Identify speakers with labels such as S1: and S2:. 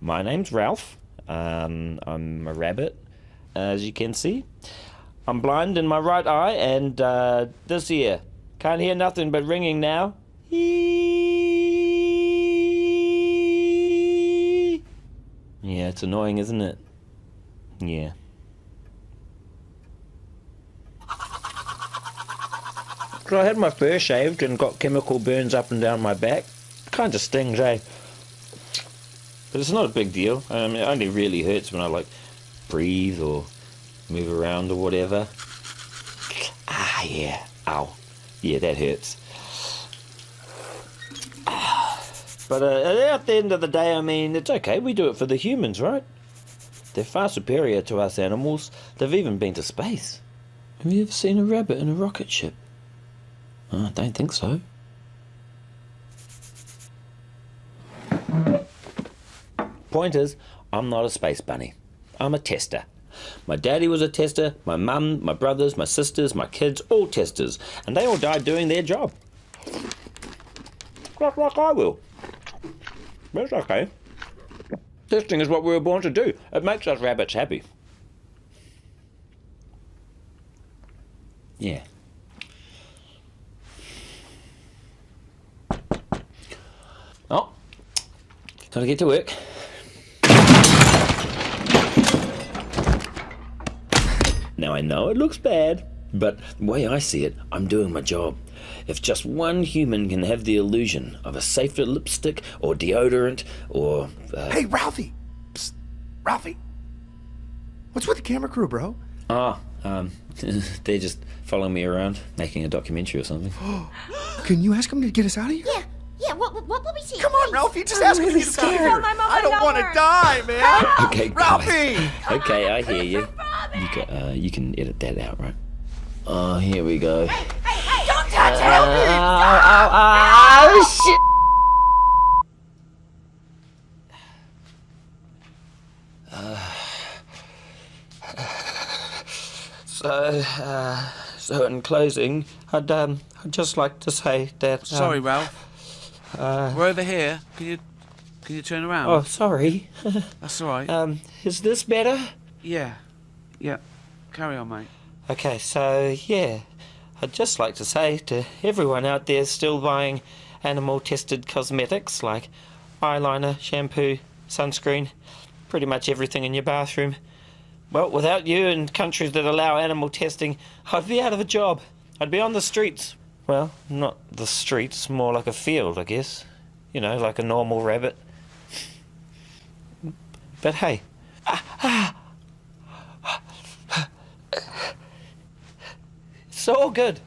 S1: My name's Ralph. Um, I'm a rabbit, as you can see. I'm blind in my right eye, and uh, this ear. Can't hear nothing but ringing now. Yeah, it's annoying, isn't it? Yeah. So I had my fur shaved and got chemical burns up and down my back. Kind of stings, eh? But it's not a big deal. Um, it only really hurts when I like breathe or move around or whatever. Ah, yeah. Ow. Yeah, that hurts. But uh, at the end of the day, I mean, it's okay. We do it for the humans, right? They're far superior to us animals. They've even been to space. Have you ever seen a rabbit in a rocket ship? Oh, I don't think so. Point is, I'm not a space bunny. I'm a tester. My daddy was a tester, my mum, my brothers, my sisters, my kids, all testers, and they all died doing their job. Just like I will. It's okay. Testing is what we were born to do. It makes us rabbits happy. Yeah. Oh, gotta get to work. Now I know it looks bad, but the way I see it, I'm doing my job. If just one human can have the illusion of a safer lipstick or deodorant or. Uh,
S2: Hey, Ralphie! Psst. Ralphie! What's with the camera crew, bro?
S1: Ah, um, they're just following me around, making a documentary or something.
S2: Can you ask them to get us out of here?
S3: Yeah, yeah, what, what, what will we see?
S2: Come on,
S3: Please.
S2: Ralphie, just ask them to
S3: really
S2: get us out of here. I don't want to die, man.
S1: Okay, guys.
S2: Ralphie!
S1: Okay, I hear you. You can, uh, you can edit that out, right? Oh, here we go.
S3: Hey, hey, don't touch
S1: Uh,
S3: Ralphie!
S1: ow, ow, ow, ow, shit! So, uh, so in closing, I'd um, I'd just like to say that. Um,
S4: Sorry, Ralph. We're over here. Can you can you turn around?
S1: Oh, sorry.
S4: That's all right.
S1: um, is this better?
S4: yeah, yeah. Carry on, mate.
S1: Okay, so yeah, I'd just like to say to everyone out there still buying animal tested cosmetics like eyeliner, shampoo, sunscreen, pretty much everything in your bathroom. Well, without you and countries that allow animal testing, I'd be out of a job. I'd be on the streets. Well, not the streets, more like a field, I guess. You know, like a normal rabbit. But hey, it's all good.